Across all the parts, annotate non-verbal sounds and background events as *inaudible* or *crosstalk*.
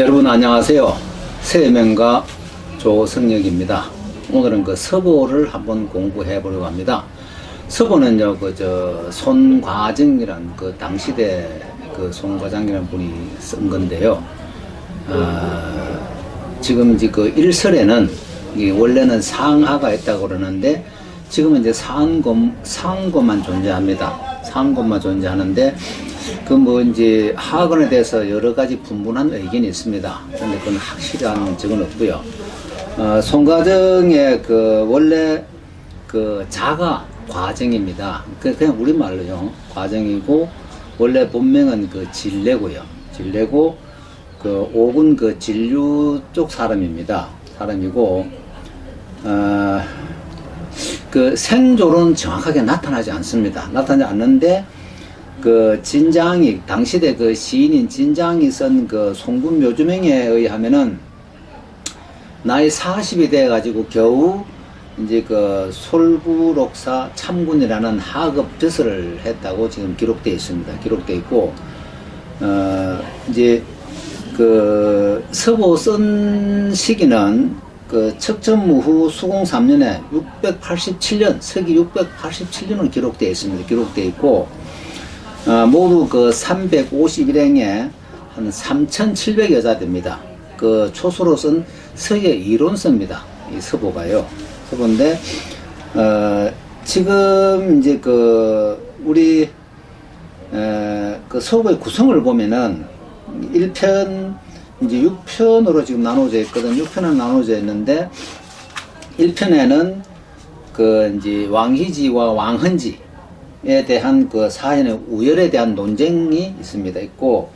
여러분 안녕하세요. 세명가 조성혁입니다. 오늘은 그 서보를 한번 공부해 보려고 합니다. 서보는요, 그 저 손과정이란 그 당시대 그 손과장이라는 분이 쓴 건데요. 아, 지금 그 일설에는 이 원래는 상하가 있다고 그러는데 지금은 이제 상금 상고만 존재합니다. 상고만 존재하는데 그 뭐 이제 하학원에 대해서 여러 가지 분분한 의견이 있습니다. 그런데 그건 확실한 적은 없고요. 어, 송과정의 그 원래 그 자가 과정입니다. 그 그냥 우리 말로요. 과정이고 원래 본명은 그 진례고요. 진례고 그 옥은 그 진류 쪽 사람입니다. 사람이고 어, 그 생조는 정확하게 나타나지 않습니다. 나타나지 않는데 그 진장이 당시대 그 시인인 진장이 쓴 그 송군 묘주명에 의하면은 나이 40이 돼 가지고 겨우 이제 그 솔부록사 참군이라는 하급 벼슬을 했다고 지금 기록되어 있습니다. 기록되어 있고 어 이제 그 서보 쓴 시기는 그 척천무후 수공 3년에 687년 서기 687년은 기록되어 있습니다. 기록되어 있고 어, 모두 그 351행에 한 3,700 여 자 됩니다. 그 초소로 쓴 서예 이론서입니다. 이 서보가요. 서보인데, 어, 지금 이제 그, 우리, 에, 그 서보의 구성을 보면은 1편, 이제 6편으로 지금 나눠져 있거든. 6편은 나눠져 있는데, 1편에는 그 이제 왕희지와 왕헌지에 대한 그 사연의 우열에 대한 논쟁이 있습니다. 있고,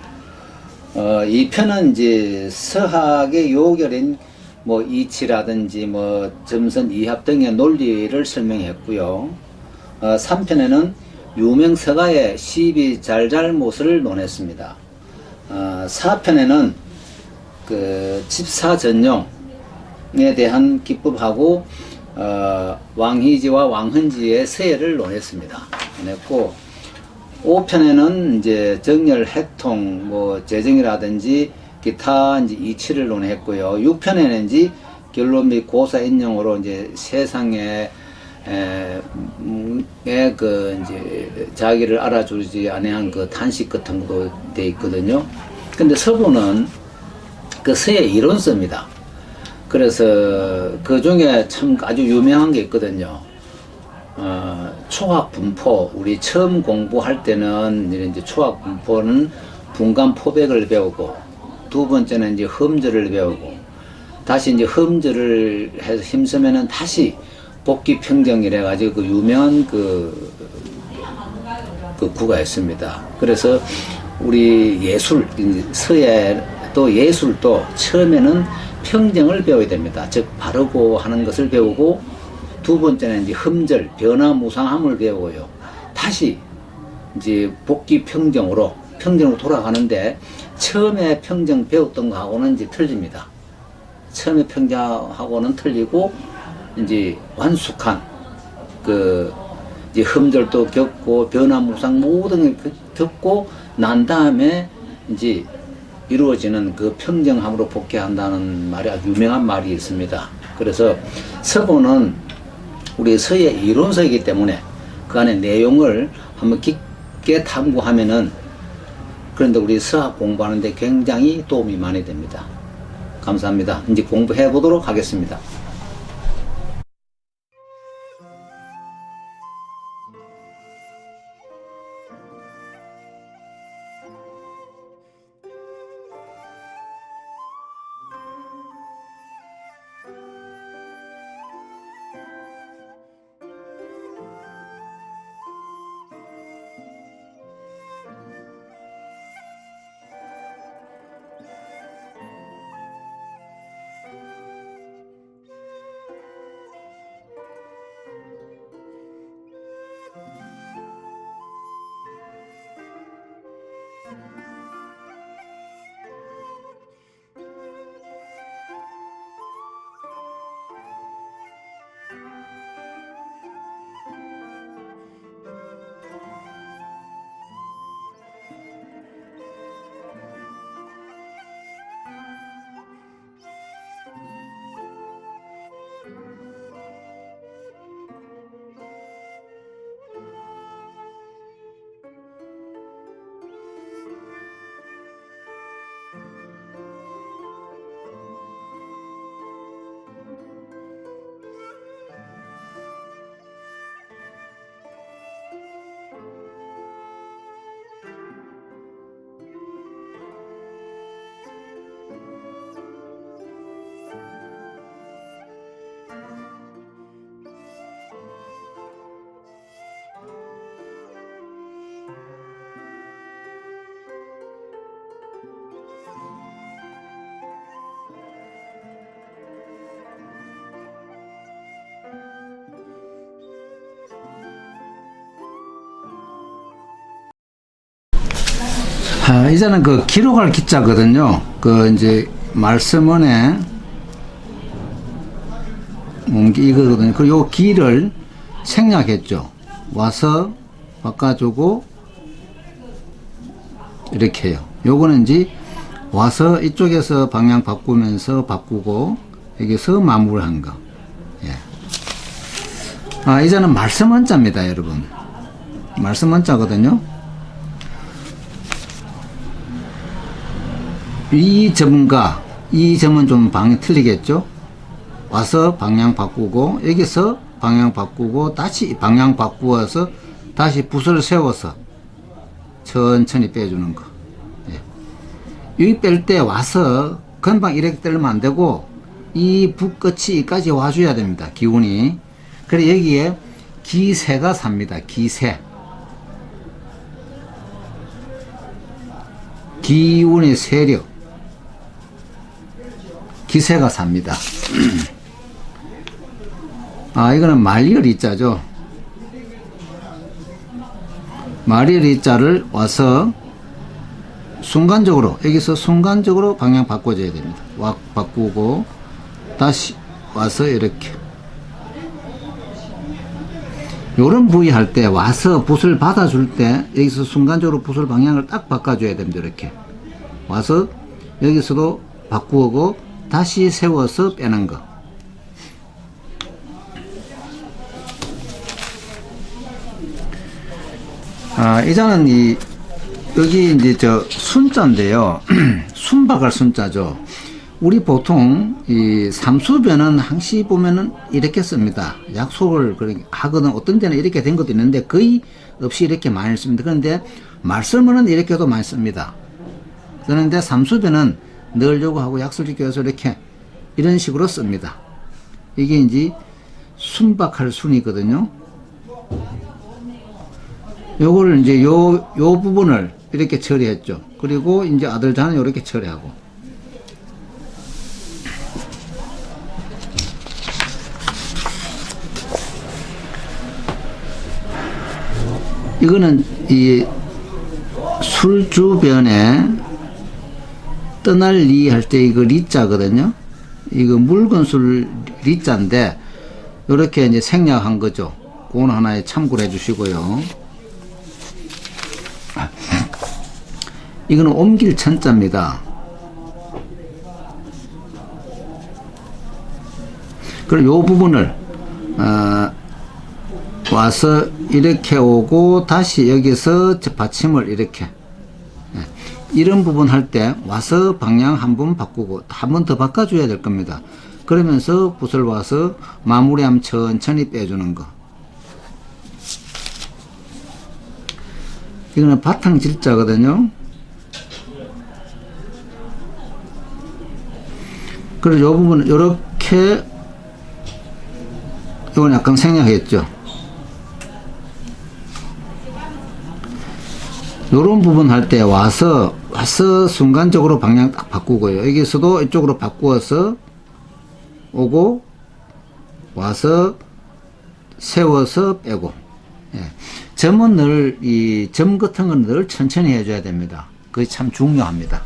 어, 이 편은 이제 서학의 요결인 뭐 이치라든지 뭐 점선 이합 등의 논리를 설명했고요. 어, 3편에는 유명 서가의 시비 잘잘못을 논했습니다. 어, 4편에는 그 집사 전용에 대한 기법하고 어, 왕희지와 왕헌지의 서예를 논했습니다. 논했고 5편에는 이제 정렬 해통 뭐 재정이라든지 기타 이제 이치를 논했고요. 6편에는 이제 결론 및 고사 인용으로 이제 세상에 에, 그, 이제, 자기를 알아주지 아니한 그 탄식 같은 것도 돼 있거든요. 근데 서부는 그 서예 이론서입니다. 그래서 그 중에 참 아주 유명한 게 있거든요. 어, 초학 분포 우리 처음 공부할 때는 이제 초학 분포는 분간 포백을 배우고 두 번째는 이제 흠절을 배우고 다시 이제 흠절을 해서 힘쓰면은 다시 복귀 평정이래 가지고 그 유명한 그, 그 구가 있습니다. 그래서 우리 예술 이제 서예도 예술도 처음에는 평정을 배워야 됩니다. 즉 바르고 하는 것을 배우고 두 번째는 이제 흠절, 변화무상함을 배우고요. 다시 이제 복귀 평정으로 평정으로 돌아가는데 처음에 평정 배웠던 거하고는 이제 틀립니다. 처음에 평정하고는 틀리고 이제 완숙한 그 이제 흠절도 겪고 변화무상 모든 걸 겪고 난 다음에 이제 이루어지는 그 평정함으로 복귀한다는 말이 아주 유명한 말이 있습니다. 그래서 서보는 우리 서예 이론서이기 때문에 그 안에 내용을 한번 깊게 탐구하면은 그런데 우리 서학 공부하는데 굉장히 도움이 많이 됩니다. 감사합니다. 이제 공부해 보도록 하겠습니다. 이제는 그 기록할 기자거든요. 그 이제 말씀원에 옮기 이거거든요. 그리고 요 기를 생략했죠. 와서 바꿔주고 이렇게 해요. 요거는 이제 와서 이쪽에서 방향 바꾸면서 바꾸고 여기서 마무리한 거. 예. 아, 이제는 말씀 원자입니다, 여러분. 말씀 원자거든요. 이 점과 이 점은 좀 방이 틀리겠죠? 와서 방향 바꾸고 여기서 방향 바꾸고 다시 방향 바꾸어서 다시 붓을 세워서 천천히 빼주는 거. 예. 여기 뺄 때 와서 금방 이렇게 떼면 안 되고 이 붓 끝이 여기까지 와줘야 됩니다. 기운이. 그래 여기에 기세가 삽니다. 기세. 기운의 세력. 기세가 삽니다. *clears throat* 아, 이거는 말리얼 이 자죠. 말리얼 이 자를 와서 순간적으로, 여기서 순간적으로 방향 바꿔줘야 됩니다. 와, 바꾸고, 다시 와서 이렇게. 요런 부위 할 때 와서 붓을 받아줄 때 여기서 순간적으로 붓을 방향을 딱 바꿔줘야 됩니다. 이렇게. 와서 여기서도 바꾸고 다시 세워서 빼는 거. 아, 이자는 이, 여기 이제 저 순자인데요. *clears throat* 순박할 순자죠. 우리 보통 이 삼수변은 항시 보면은 이렇게 씁니다. 약속을 하거든. 어떤 데는 이렇게 된 것도 있는데 거의 없이 이렇게 많이 씁니다. 그런데 말씀은 이렇게도 많이 씁니다. 그런데 삼수변은 넣으려고 하고 약속을 지켜서 이렇게 이런 식으로 씁니다. 이게 이제 순박할 순이거든요. 요거를 이제 요, 요 부분을 이렇게 처리했죠. 그리고 이제 아들 자는 이렇게 처리하고. 이거는 이 술주변에 떠날 리 할 때 이거 리자거든요. 이거 묽은 술 리자인데 이렇게 이제 생략한 거죠. 그건 하나에 참고를 해주시고요. 이거는 옮길 천자입니다. 그리고 요 부분을 어, 와서 이렇게 오고 다시 여기서 저 받침을 이렇게 예. 이런 부분 할 때 와서 방향 한 번 바꾸고 한 번 더 바꿔줘야 될 겁니다. 그러면서 붓을 와서 마무리하면 천천히 빼주는 거. 이거는 바탕 질자거든요. 그리고 이 부분은 이렇게 이건 약간 생략했죠. 요런 부분 할 때 와서 와서 순간적으로 방향 딱 바꾸고요. 여기서도 이쪽으로 바꾸어서 오고 와서 세워서 빼고 예. 점은 늘 이 점 같은 건 늘 천천히 해줘야 됩니다. 그게 참 중요합니다.